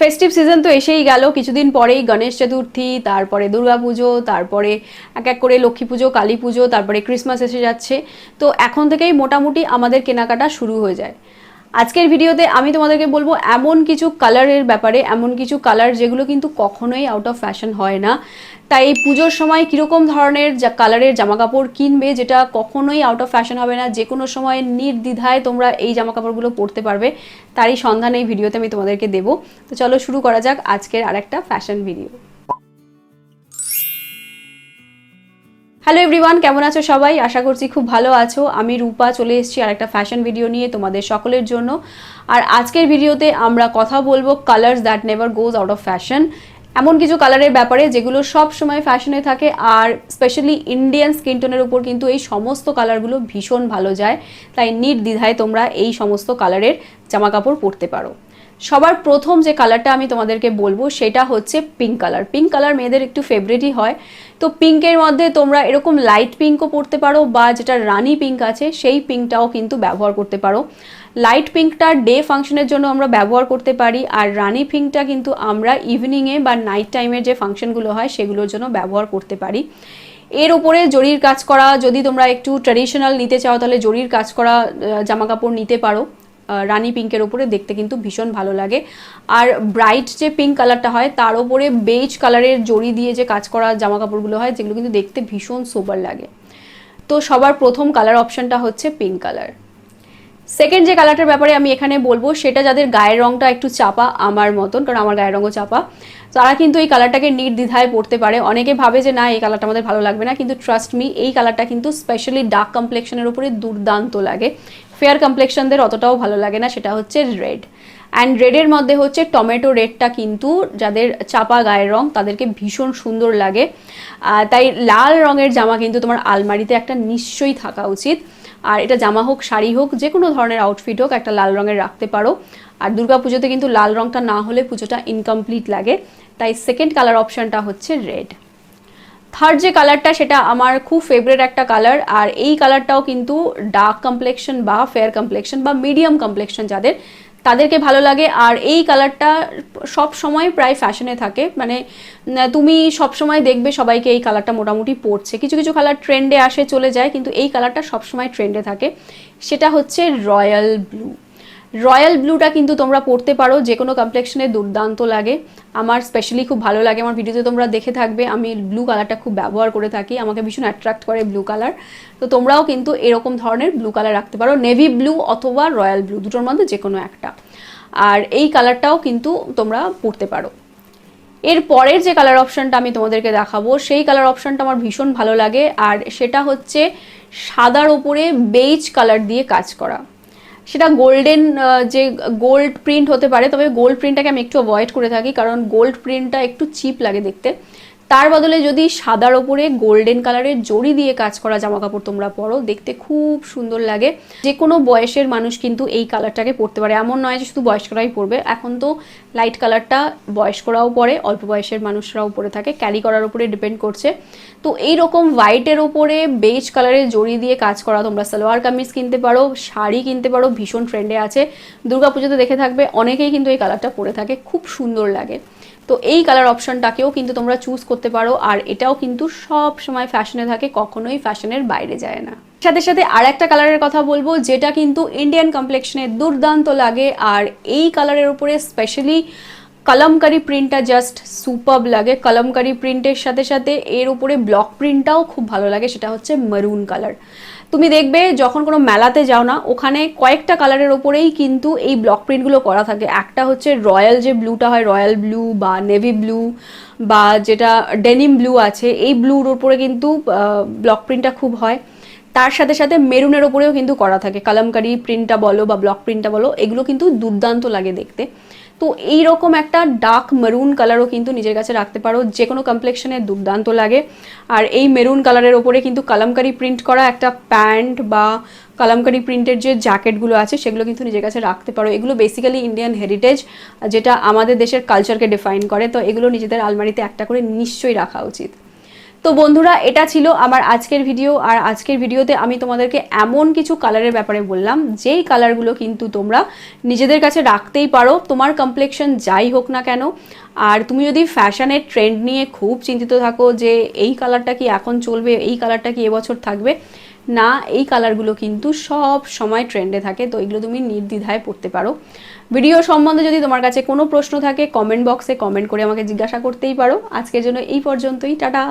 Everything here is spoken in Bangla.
ফেস্টিভ সিজন তো এসেই গেল। কিছুদিন পরেই গণেশ চতুর্থী, তারপরে দুর্গা পুজো, তারপরে এক এক করে লক্ষ্মী পুজো, কালী পুজো, তারপরে ক্রিসমাস এসে যাচ্ছে। তো এখন থেকেই মোটামুটি আমাদের কেনাকাটা শুরু হয়ে যায়। আজকের ভিডিওতে আমি তোমাদেরকে বলব, এমন কিছু কালারের ব্যাপারে, এমন কিছু কালার যেগুলো কিন্তু কখনোই আউট অফ ফ্যাশন হয় না। তাই এই পুজোর সময় কীরকম ধরনের যা কালারের জামা কাপড় কিনবে যেটা কখনোই আউট অফ ফ্যাশন হবে না, যে কোনো সময় নির্দ্বিধায় তোমরা এই জামা কাপড়গুলো পরতে পারবে, তারই সন্ধান এই ভিডিওতে আমি তোমাদেরকে দেবো। তো চলো শুরু করা যাক আজকের আরেকটা ফ্যাশন ভিডিও হ্যালো এভরিওয়ান কেমন আছো সবাই? আশা করছি খুব ভালো আছো। আমি রূপা, চলে এসেছি আর একটা ফ্যাশন ভিডিও নিয়ে তোমাদের সকলের জন্য। আর আজকের ভিডিওতে আমরা কথা বলব colours that never goes out of fashion এমন কিছু কালারের ব্যাপারে যেগুলো সব সময় ফ্যাশনে থাকে, আর স্পেশালি ইন্ডিয়ান স্কিন টোনের উপর কিন্তু এই সমস্ত কালারগুলো ভীষণ ভালো যায়। তাই নির্দ্বিধায় তোমরা এই সমস্ত কালারের জামা কাপড় পরতে পারো। সবার প্রথম যে কালারটা আমি তোমাদেরকে বলব, সেটা হচ্ছে পিঙ্ক কালার পিঙ্ক কালার মেয়েদের একটু ফেভারিটই হয়। তো পিঙ্কের মধ্যে তোমরা এরকম লাইট পিঙ্কও পরতে পারো, বা যেটা রানি পিঙ্ক আছে, সেই পিঙ্কটাও কিন্তু ব্যবহার করতে পারো। লাইট পিঙ্কটা ডে ফাংশনের জন্য আমরা ব্যবহার করতে পারি, আর রানি পিঙ্কটা কিন্তু আমরা ইভিনিংয়ে বা নাইট টাইমের যে ফাংশনগুলো হয়, সেগুলোর জন্য ব্যবহার করতে পারি। এর উপরে জরির কাজ করা, যদি তোমরা একটু ট্র্যাডিশনাল নিতে চাও, তাহলে জরির কাজ করা জামা কাপড় নিতে পারো। রানি পিঙ্কের ওপরে দেখতে কিন্তু ভীষণ ভালো লাগে। আর ব্রাইট যে পিঙ্ক কালারটা হয়, তার ওপরে বেজ কালারের জড়ি দিয়ে যে কাজ করা জামা কাপড়গুলো হয়, যেগুলো কিন্তু দেখতে ভীষণ সোবার লাগে। তো সবার প্রথম কালার অপশনটা হচ্ছে পিঙ্ক কালার সেকেন্ড যে কালারটার ব্যাপারে আমি এখানে বলব, সেটা যাদের গায়ের রঙটা একটু চাপা, আমার মতন, কারণ আমার গায়ের রঙও চাপা, তারা কিন্তু এই কালারটাকে নির্দ্বিধায় পড়তে পারে। অনেকে ভাবে যে, না, এই কালারটা আমাদের ভালো লাগবে না। কিন্তু ট্রাস্ট মি এই কালারটা কিন্তু স্পেশালি ডার্ক কমপ্লেকশনের উপরে দুর্দান্ত লাগে। ফেয়ার কমপ্লেকশনদের অতটাও ভালো লাগে না, সেটা হচ্ছে রেড অ্যান্ড রেডের মধ্যে হচ্ছে টমেটো রেডটা কিন্তু যাদের চাপা গায়ের রং, তাদেরকে ভীষণ সুন্দর লাগে। তাই লাল রঙের জামা কিন্তু তোমার আলমারিতে একটা নিশ্চয়ই থাকা উচিত। আর এটা জামা হোক, শাড়ি হোক যে কোনো ধরনের আউটফিট হোক, একটা লাল রঙের রাখতে পারো। আর দুর্গা পুজোতে কিন্তু লাল রঙটা না হলে পুজোটা ইনকমপ্লিট লাগে। তাই সেকেন্ড কালার অপশানটা হচ্ছে রেড থার্ড যে কালারটা সেটা আমার খুব ফেভারেট একটা কালার আর এই কালারটাও কিন্তু ডার্ক কমপ্লেকশন বা ফেয়ার কমপ্লেকশন বা মিডিয়াম কমপ্লেকশন যাদের তাদেরকে ভালো লাগে আর এই কালারটা সব সময় প্রায় ফ্যাশনে থাকে। মানে তুমি সব সময় দেখবে সবাইকে এই কালারটা মোটামুটি পড়ছে কিছু কিছু কালার ট্রেন্ডে আসে, চলে যায়, কিন্তু এই কালারটা সব সময় ট্রেন্ডে থাকে। সেটা হচ্ছে রয়্যাল ব্লু রয়্যাল ব্লুটা কিন্তু তোমরা পড়তে পারো যে কোনো কমপ্লেকশনে দুর্দান্ত লাগে। আমার স্পেশালি খুব ভালো লাগে, আমার ভিডিওতে তোমরা দেখে থাকবে। আমি ব্লু কালারটা খুব ব্যবহার করে থাকি, আমাকে ভীষণ অ্যাট্রাক্ট করে ব্লু কালার তো তোমরাও কিন্তু এরকম ধরনের ব্লু কালার রাখতে পারো নেভি ব্লু অথবা রয়্যাল ব্লু দুটোর মধ্যে যে কোনো একটা। আর এই কালারটাও কিন্তু তোমরা পড়তে পারো। এর পরের যে কালার অপশানটা আমি তোমাদেরকে দেখাবো, সেই কালার অপশানটা আমার ভীষণ ভালো লাগে, আর সেটা হচ্ছে সাদার ওপরে বেজ কালার দিয়ে কাজ করা। সেটা গোল্ডেন যে গোল্ড প্রিন্ট হতে পারে, তবে গোল্ড প্রিন্টটাকে আমি একটু অ্যাভয়েড করে থাকি, কারণ গোল্ড প্রিন্টটা একটু চিপ লাগে দেখতে। তার বদলে যদি সাদার ওপরে গোল্ডেন কালারের জড়ি দিয়ে কাজ করা জামা কাপড় তোমরা পরো, দেখতে খুব সুন্দর লাগে। যে কোনো বয়সের মানুষ কিন্তু এই কালারটাকে পরতে পারে। এমন নয় যে শুধু বয়স্করাই পরবে। এখন তো লাইট কালারটা বয়স্করাও পরে, অল্প বয়সের মানুষরাও পরে থাকে। ক্যারি করার উপরে ডিপেন্ড করছে। তো এই রকম হোয়াইটের ওপরে বেজ কালারের জড়ি দিয়ে কাজ করা তোমরা সালোয়ার কামিজ কিনতে পারো, শাড়ি কিনতে পারো, ভীষণ ট্রেন্ডে আছে। দুর্গাপুজোতে দেখে থাকবে, অনেকেই কিন্তু এই কালারটা পরে থাকে। খুব সুন্দর লাগে। তো এই কালার অপশনটাকেও কিন্তু তোমরা চুজ করতে পারো, আর এটাও কিন্তু সব সময় ফ্যাশনে থাকে, কখনোই ফ্যাশনের বাইরে যায় না। সাথে সাথে আর একটা কালারের কথা বলব, যেটা কিন্তু ইন্ডিয়ান কমপ্লেকশনে দুর্দান্ত লাগে, আর এই কালারের উপরে স্পেশালি কলমকারি প্রিন্টটা জাস্ট সুপাব লাগে। কলমকারি প্রিন্টের সাথে সাথে এর উপরে ব্লক প্রিন্টটাও খুব ভালো লাগে, সেটা হচ্ছে মেরুন কালার তুমি দেখবে যখন কোনো মেলাতে যাও না, ওখানে কয়েকটা কালারের ওপরেই কিন্তু এই ব্লক প্রিন্টগুলো করা থাকে। একটা হচ্ছে রয়্যাল যে ব্লুটা হয় রয়্যাল ব্লু বা নেভি ব্লু বা যেটা ডেনিম ব্লু আছে, এই ব্লুর ওপরে কিন্তু ব্লক প্রিন্টটা খুব হয়। তার সাথে সাথে মেরুনের ওপরেও কিন্তু করা থাকে। কালামকারি প্রিন্টটা বলো বা ব্লক প্রিন্টটা বলো, এগুলো কিন্তু দুর্দান্ত লাগে দেখতে। তো এই রকম একটা ডার্ক মেরুন কালারও কিন্তু নিজের কাছে রাখতে পারো। যে কোনো কমপ্লেকশনে দুর্দান্ত লাগে। আর এই মেরুন কালারের ওপরে কিন্তু কালামকারি প্রিন্ট করা একটা প্যান্ট বা কালামকারি প্রিন্টের যে জ্যাকেটগুলো আছে, সেগুলো কিন্তু নিজের কাছে রাখতে পারো। এগুলো বেসিক্যালি ইন্ডিয়ান হেরিটেজ যেটা আমাদের দেশের কালচারকে ডিফাইন করে। তো এগুলো নিজেদের আলমারিতে একটা করে নিশ্চয়ই রাখা উচিত। তো বন্ধুরা, এটা ছিল আমার আজকের ভিডিও আর আজকের ভিডিওতে আমি তোমাদেরকে এমন কিছু কালারের ব্যাপারে বললাম, যেই কালারগুলো কিন্তু তোমরা নিজেদের কাছে রাখতেই পারো। তোমার কমপ্লেকশন যাই হোক না কেন। আর তুমি যদি ফ্যাশনের ট্রেন্ড নিয়ে খুব চিন্তিত থাকো যে এই কালারটা কি এখন চলবে, এই কালারটা কি এবছর থাকবে, না, এই কালারগুলো কিন্তু সব সময় ট্রেন্ডে থাকে, তো এগুলো তুমি নির্দ্বিধায় পড়তে পারো। ভিডিও সম্বন্ধে যদি তোমার কাছে কোনো প্রশ্ন থাকে কমেন্ট বক্সে কমেন্ট করে আমাকে জিজ্ঞাসা করতেই পারো। আজকের জন্য এই পর্যন্তই, টাটা!